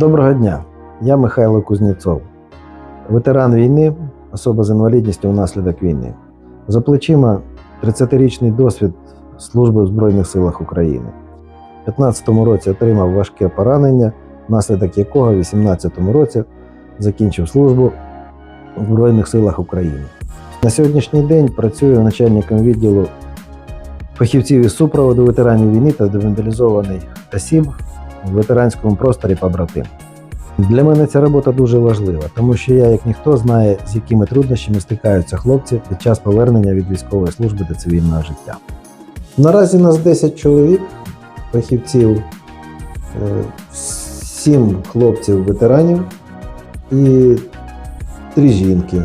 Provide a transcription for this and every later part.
Доброго дня, я Михайло Кузнєцов, ветеран війни, особа з інвалідністю внаслідок війни. За плечима 30-річний досвід служби в Збройних силах України. У 2015 році отримав важке поранення, внаслідок якого у 2018 році закінчив службу в Збройних силах України. На сьогоднішній день працюю начальником відділу фахівців із супроводу ветеранів війни та демобілізованих осіб в ветеранському просторі побратим. Для мене ця робота дуже важлива, тому що я, як ніхто, знає, з якими труднощами стикаються хлопці під час повернення від військової служби до цивільного життя. Наразі нас 10 чоловік, фахівців, 7 хлопців-ветеранів і 3 жінки.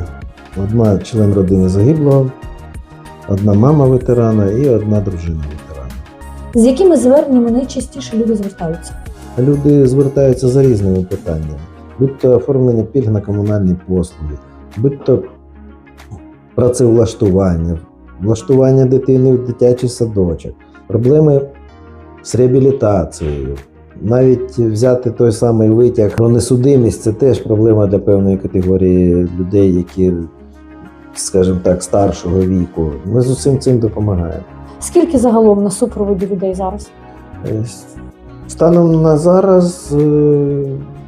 Одна член родини загиблого, одна мама ветерана і одна дружина ветерана. З якими зверненнями найчастіше люди звертаються? Люди звертаються за різними питаннями, будь то оформлення пільг на комунальні послуги, будь то працевлаштування, влаштування дитини в дитячий садочок, проблеми з реабілітацією. Навіть взяти той самий витяг про несудимість це теж проблема для певної категорії людей, які, скажімо так, старшого віку. Ми з усім цим допомагаємо. Скільки загалом на супроводі людей зараз? Станом на зараз е,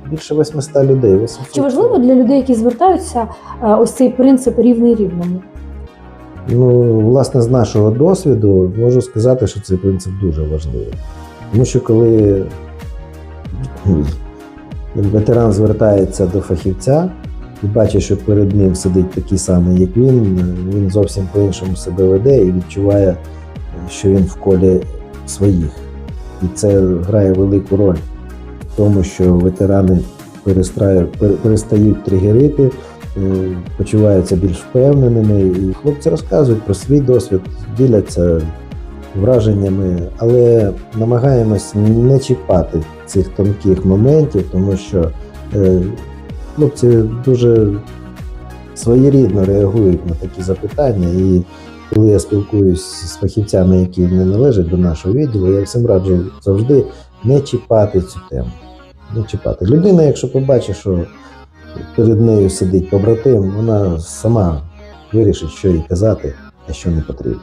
більше 800 людей. 800. Чи важливо для людей, які звертаються, е, ось цей принцип рівний рівному? Ну, власне, з нашого досвіду можу сказати, що цей принцип дуже важливий. Тому що коли ну, ветеран звертається до фахівця і бачить, що перед ним сидить такий самий, як він, він зовсім по-іншому себе веде і відчуває, що він в колі своїх. І це грає велику роль в тому, що ветерани перестають тригерити, е, почуваються більш впевненими. І хлопці розказують про свій досвід, діляться враженнями, але намагаємось не чіпати цих тонких моментів, тому що е, хлопці дуже своєрідно реагують на такі запитання. І коли я спілкуюсь з фахівцями, які не належать до нашого відділу, я всім раджу завжди не чіпати цю тему. Не чіпати. Людина, якщо побачить, що перед нею сидить побратим, вона сама вирішить, що їй казати, а що не потрібно.